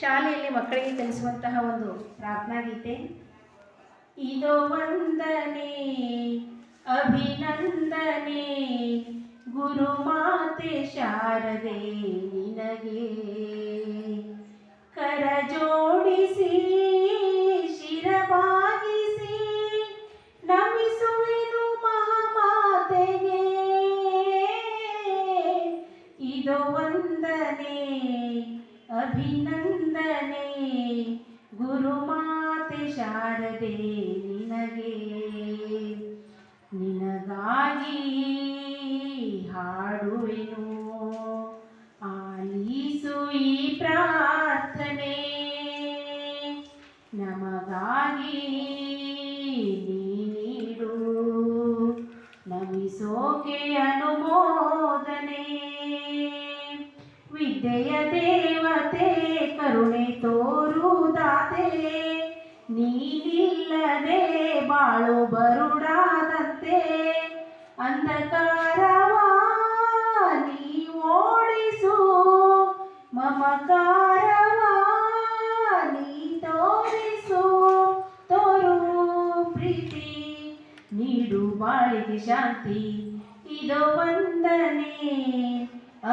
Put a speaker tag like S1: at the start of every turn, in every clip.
S1: ಶಾಲೆಯಲ್ಲಿ ಮಕ್ಕಳಿಗೆ ಕಲಿಸುವಂತಹ ಒಂದು ಪ್ರಾರ್ಥನಾ ಗೀತೆ. ಇದೋ ವಂದನೆ, ಅಭಿನಂದನೆ, ಗುರು ಮಾತೆ ಶಾರದೆ ನಿನಗೆ. ಕರ ಜೋಡಿಸಿ, ಶಿರಬಾಗಿಸಿ, ನಮಿಸುವೆನು ಮಹಾಮಾತೆಗೆ. ಇದು ವಂದನೆ, ಅಭಿನಂದನೆ ಗುರುಮಾತೆ ಶಾರದೆ ನಿನಗೆ ನಿನಗಾಗಿ ಹಾಡುವೆನು. ಆಲಿಸು ಈ ಪ್ರಾರ್ಥನೆ ನಮಗಾಗಿ ನೀಡು. ನಮಿಸೋಕೆ ಅನುಮೋದನೆ ವಿದ್ಯೆಯ ಕರುಣೆ ತೋರುದಾತೆ ನೀನಿಲ್ಲದೆ ಬಾಳು ಬರುಡಾದಂತೆ. ಅಂಧಕಾರವ ನೀ ಓಡಿಸು, ಮಮಕಾರವ ನೀ ತೋರಿಸು, ತೋರು ಪ್ರೀತಿ ನೀಡು ಬಾಳಿಗೆ ಶಾಂತಿ. ಇದು ವಂದನೆ,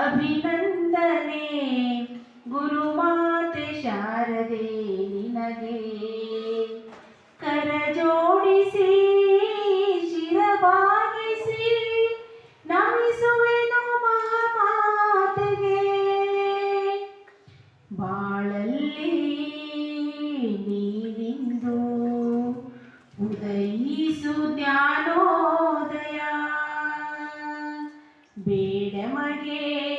S1: ಅಭಿನಂದನೆ ಗುರುಮಾತೆ ಶಾರದೆ ನಿನಗೆ. ಕರಜೋಡಿಸಿ ಶಿರಬಾಗಿಸಿ ನಮಿಸುವೆನು ಮಹಾಮಾತೆಗೆ. ಬಾಳಲ್ಲಿ ನೀರಿಂದು ಉದಯಿಸು ಜ್ಞಾನೋದಯ. ಬೇಡಮಗೆ